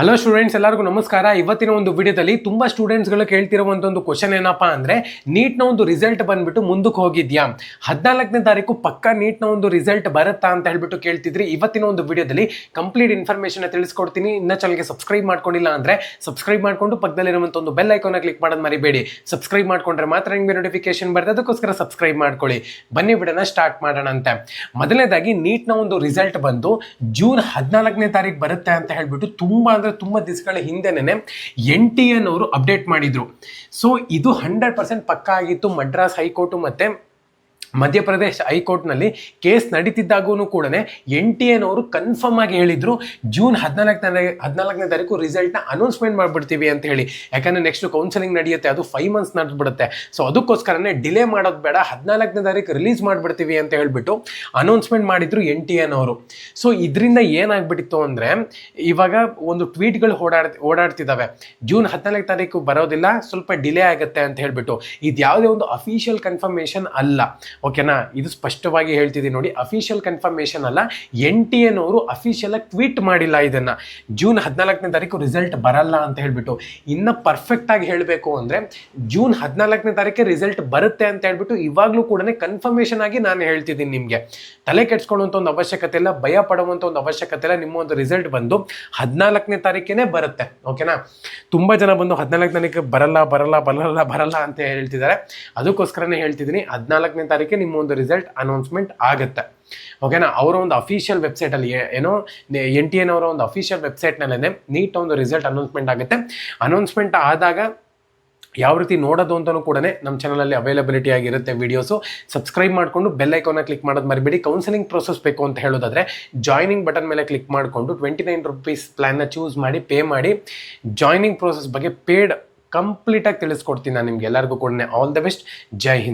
Hello students ಎಲ್ಲರಿಗೂ ನಮಸ್ಕಾರ. ಇವತ್ತಿನ ಒಂದು ವಿಡಿಯೋದಲ್ಲಿ ತುಂಬಾ ಸ್ಟೂಡೆಂಟ್ಸ್ಗಳು ಕೇಳ್ತಿರುವಂಥ ಒಂದು ಕ್ವಶನ್ ಏನಪ್ಪಾ ಅಂದ್ರೆ ನೀಟ್ನ ಒಂದು ರಿಸಲ್ಟ್ ಬಂದ್ಬಿಟ್ಟು ಮುಂದಕ್ಕೆ ಹೋಗಿದ್ಯಾ? ಹದಿನಾಲ್ಕನೇ ತಾರೀಕು ಪಕ್ಕ ನೀಟ್ನ ಒಂದು ರಿಸಲ್ಟ್ ಬರುತ್ತಾ ಅಂತ ಹೇಳ್ಬಿಟ್ಟು ಕೇಳ್ತಿದ್ರಿ. ಇವತ್ತಿನ ಒಂದು ವಿಡಿಯೋದಲ್ಲಿ ಕಂಪ್ಲೀಟ್ ಇನ್ಫಾರ್ಮೇಶನ್ ತಿಳಿಸ್ಕೊಡ್ತೀನಿ. ಇನ್ನ ಚಾನಲ್ಗೆ ಸಬ್ಸ್ಕ್ರೈಬ್ ಮಾಡ್ಕೊಂಡಿಲ್ಲ ಅಂದ್ರೆ ಸಬ್ಸ್ಕ್ರೈಬ್ ಮಾಡ್ಕೊಂಡು ಪಕ್ಕದಲ್ಲಿರುವಂಥ ಒಂದು ಬೆಲ್ ಐಕಾನ್ ಕ್ಲಿಕ್ ಮಾಡೋದು ಮರಿಬೇಡಿ. ಸಬ್ಸ್ಕ್ರೈಬ್ ಮಾಡ್ಕೊಂಡ್ರೆ ಮಾತ್ರ ನಿಮಗೆ ನೋಟಿಫಿಕೇಶನ್ ಬರ್ತದೆ. ಅದಕ್ಕೋಸ್ಕರ ಸಬ್ಸ್ಕ್ರೈಬ್ ಮಾಡ್ಕೊಳ್ಳಿ. ಬನ್ನಿ ಬಿಡೋಣ ಸ್ಟಾರ್ಟ್ ಮಾಡೋಣ ಅಂತ. ಮೊದಲನೇದಾಗಿ ನೀಟ್ನ ಒಂದು ರಿಸಲ್ಟ್ ಬಂದು ಜೂನ್ ಹದಿನಾಲ್ಕನೇ ತಾರೀಕು ಬರುತ್ತೆ ಅಂತ ಹೇಳ್ಬಿಟ್ಟು ತುಂಬಾ ತುಂಬಾ ದಿವಸಗಳ ಹಿಂದೆನೆ ಎನ್ ಟಿ ಎನ್ ಅವರು ಅಪ್ಡೇಟ್ ಮಾಡಿದ್ರು. ಸೊ ಇದು ಹಂಡ್ರೆಡ್ ಪರ್ಸೆಂಟ್ ಪಕ್ಕಾ ಆಗಿತ್ತು ಮಡ್ರಾಸ್ ಹೈಕೋರ್ಟ್ ಮತ್ತೆ ಮಧ್ಯಪ್ರದೇಶ್ ಹೈಕೋರ್ಟ್ನಲ್ಲಿ ಕೇಸ್ ನಡೀತಿದ್ದಾಗೂ ಕೂಡ ಎನ್ ಟಿ ಎನವರು ಕನ್ಫರ್ಮ್ ಆಗಿ ಹೇಳಿದ್ರು, ಜೂನ್ ಹದಿನಾಲ್ಕನೇ ಹದಿನಾಲ್ಕನೇ ತಾರೀಕು ರಿಸಲ್ಟ್ನ ಅನೌನ್ಸ್ಮೆಂಟ್ ಮಾಡಿಬಿಡ್ತೀವಿ ಅಂತ ಹೇಳಿ. ಯಾಕಂದರೆ ನೆಕ್ಸ್ಟ್ ಕೌನ್ಸಿಲಿಂಗ್ ನಡೆಯುತ್ತೆ, ಅದು ಫೈವ್ ಮಂತ್ಸ್ ನಡೆದ್ಬಿಡುತ್ತೆ. ಸೊ ಅದಕ್ಕೋಸ್ಕರನೇ ಡಿಲೇ ಮಾಡೋದು ಬೇಡ, ಹದಿನಾಲ್ಕನೇ ತಾರೀಕು ರಿಲೀಸ್ ಮಾಡಿಬಿಡ್ತೀವಿ ಅಂತ ಹೇಳಿಬಿಟ್ಟು ಅನೌನ್ಸ್ಮೆಂಟ್ ಮಾಡಿದ್ರು ಎನ್ ಟಿ ಎನವರು. ಸೊ ಇದರಿಂದ ಏನಾಗ್ಬಿಟ್ಟಿತ್ತು ಅಂದರೆ, ಇವಾಗ ಒಂದು ಟ್ವೀಟ್ಗಳು ಓಡಾಡ್ ಓಡಾಡ್ತಿದ್ದಾವೆ ಜೂನ್ ಹದಿನಾಲ್ಕು ತಾರೀಕು ಬರೋದಿಲ್ಲ, ಸ್ವಲ್ಪ ಡಿಲೇ ಆಗುತ್ತೆ ಅಂತ ಹೇಳಿಬಿಟ್ಟು. ಇದು ಯಾವುದೇ ಒಂದು ಅಫಿಷಿಯಲ್ ಕನ್ಫರ್ಮೇಷನ್ ಅಲ್ಲ. ಓಕೆನಾ? ಇದು ಸ್ಪಷ್ಟವಾಗಿ ಹೇಳ್ತಿದ್ದೀನಿ ನೋಡಿ ಅಫಿಷಿಯಲ್ ಕನ್ಫರ್ಮೇಷನ್ ಅಲ್ಲ, ಎನ್ ಟಿ ಎನ್ ಅವರು ಅಫಿಷಿಯಲ್ ಆಗಿ ಟ್ವೀಟ್ ಮಾಡಿಲ್ಲ ಇದನ್ನು. ಜೂನ್ ಹದಿನಾಲ್ಕನೇ ತಾರೀಕು ರಿಸಲ್ಟ್ ಬರಲ್ಲ ಅಂತ ಹೇಳಿಬಿಟ್ಟು. ಇನ್ನು ಪರ್ಫೆಕ್ಟ್ ಆಗಿ ಹೇಳಬೇಕು ಅಂದರೆ, ಜೂನ್ ಹದಿನಾಲ್ಕನೇ ತಾರೀಕೆ ರಿಸಲ್ಟ್ ಬರುತ್ತೆ ಅಂತ ಹೇಳ್ಬಿಟ್ಟು ಇವಾಗಲೂ ಕೂಡ ಕನ್ಫರ್ಮೇಷನ್ ಆಗಿ ನಾನು ಹೇಳ್ತಿದ್ದೀನಿ ನಿಮಗೆ. ತಲೆ ಕೆಡಿಸ್ಕೊಳ್ಳುವಂಥ ಒಂದು ಅವಶ್ಯಕತೆ ಇಲ್ಲ, ಭಯ ಪಡುವಂಥ ಒಂದು ಅವಶ್ಯಕತೆ ಇಲ್ಲ, ನಿಮ್ಮ ಒಂದು ರಿಸಲ್ಟ್ ಬಂದು ಹದಿನಾಲ್ಕನೇ ತಾರೀಕೇನೆ ಬರುತ್ತೆ. ಓಕೆನಾ? ತುಂಬ ಜನ ಬಂದು ಹದಿನಾಲ್ಕು ತಾರೀಕು ಬರಲ್ಲ ಬರಲ್ಲ ಬರಲ್ಲ ಬರಲ್ಲ ಅಂತ ಹೇಳ್ತಿದ್ದಾರೆ. ಅದಕ್ಕೋಸ್ಕರನೇ ಹೇಳ್ತಿದ್ದೀನಿ, ಹದಿನಾಲ್ಕನೇ ತಾರೀಕೆ ನಿಮ್ಮ ಒಂದು ರಿಸಲ್ಟ್ ಅನೌನ್ಸ್ಮೆಂಟ್ ಆಗುತ್ತೆ. ಓಕೆನಾ ಅವರ ಒಂದು ಅಫಿಷಿಯಲ್ ವೆಬ್ಸೈಟಲ್ಲಿ ಏನೋ ಎನ್ ಟಿ ಎನ್ ಅವರ ಒಂದು ಅಫಿಷಿಯಲ್ ವೆಬ್ಸೈಟ್ನಲ್ಲೇ ನೀಟ್ ಒಂದು ರಿಸಲ್ಟ್ ಅನೌನ್ಸ್ಮೆಂಟ್ ಆಗುತ್ತೆ. ಅನೌನ್ಸ್ಮೆಂಟ್ ಆದಾಗ ಯಾವ ರೀತಿ ನೋಡೋದು ಅಂತಲೂ ಕೂಡ ನಮ್ಮ ಚಾನಲಲ್ಲಿ ಅವೈಲಬಿಲಿಟಿ ಆಗಿರುತ್ತೆ ವೀಡಿಯೋಸು ಸಬ್ಸ್ಕ್ರೈಬ್ ಮಾಡಿಕೊಂಡು ಬೆಲ್ ಐಕಾನ ಕ್ಲಿಕ್ ಮಾಡೋದು ಮರಿಬೇಡಿ. ಕೌನ್ಸಿಲಿಂಗ್ ಪ್ರೊಸೆಸ್ ಬೇಕು ಅಂತ ಹೇಳೋದಾದ್ರೆ ಜಾಯ್ನಿಂಗ್ ಬಟನ್ ಮೇಲೆ ಕ್ಲಿಕ್ ಮಾಡಿಕೊಂಡು ಟ್ವೆಂಟಿ ನೈನ್ ರುಪೀಸ್ ಪ್ಲ್ಯಾನ್ನ ಚೂಸ್ ಮಾಡಿ ಪೇ ಮಾಡಿ ಜಾಯ್ನಿಂಗ್ ಪ್ರೋಸೆಸ್ ಬಗ್ಗೆ ಪೇಡ್ ಕಂಪ್ಲೀಟಾಗಿ ತಿಳಿಸ್ಕೊಡ್ತೀನಿ ನಾನು ನಿಮ್ಗೆ ಎಲ್ಲರಿಗೂ ಕೂಡ all the best Jai Hind.